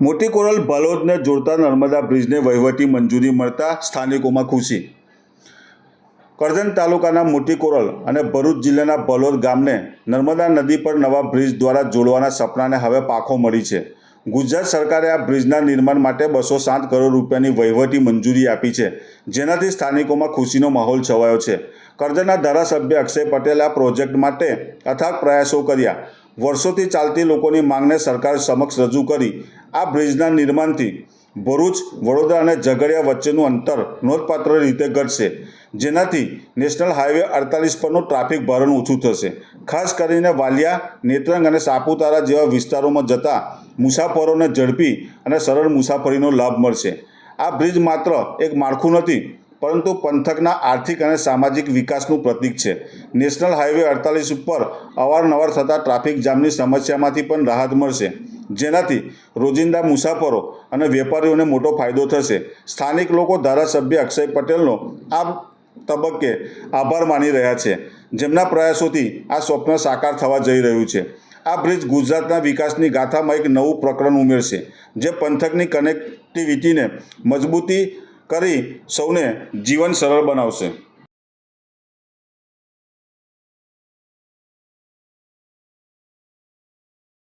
મોટી કોરલ ભલોદને જોડતા નર્મદા બ્રિજને વહીવટી મંજૂરી મળતા સ્થાનિકોમાં ખુશી. કરજણ તાલુકાના મોટી કોરલ અને ભરૂચ જિલ્લાના ભલોદ ગામને નર્મદા નદી પર નવા બ્રિજ દ્વારા જોડવાના સપનાને હવે પાખો મળી છે. ગુજરાત સરકારે આ બ્રિજના નિર્માણ માટે બસો સાત કરોડ રૂપિયાની વહીવટી મંજૂરી આપી છે, જેનાથી સ્થાનિકોમાં ખુશીનો માહોલ છવાયો છે. કરજણના ધારાસભ્ય અક્ષય પટેલે આ પ્રોજેક્ટ માટે અથાગ પ્રયાસો કર્યા. વર્ષોથી ચાલતી લોકોની માંગને સરકાર સમક્ષ રજૂ કરી આ બ્રિજના નિર્માણથી ભરૂચ, વડોદરા અને ઝઘડિયા વચ્ચેનું અંતર નોંધપાત્ર રીતે ઘટશે, જેનાથી નેશનલ હાઈવે અડતાલીસ પરનું ટ્રાફિક ભારણ ઓછું થશે. ખાસ કરીને વાલિયા, નેત્રંગ અને સાપુતારા જેવા વિસ્તારોમાં જતા મુસાફરોને ઝડપી અને સરળ મુસાફરીનો લાભ મળશે. આ બ્રિજ માત્ર એક માળખું નથી, પરંતુ પંથકના આર્થિક અને સામાજિક વિકાસનું પ્રતીક છે. નેશનલ હાઈવે અડતાલીસ ઉપર અવારનવાર થતા ટ્રાફિક જામની સમસ્યામાંથી પણ રાહત મળશે. જેનાથી રોજિંદા મુસાફરો અને વેપારીઓને મોટો ફાયદો થશે. સ્થાનિક લોકો ધારાસભ્ય અક્ષય પટેલનો આ તબક્કે આભાર માની રહ્યા છે. જેમના પ્રયાસોથી આ સ્વપ્ન સાકાર થવા જઈ રહ્યું છે. આ બ્રિજ ગુજરાતના વિકાસની ગાથામાં એક નવું પ્રકરણ ઉમેરશે, જે પંથકની કનેક્ટિવિટીને મજબૂતી કરી સૌને જીવન સરળ બનાવશે.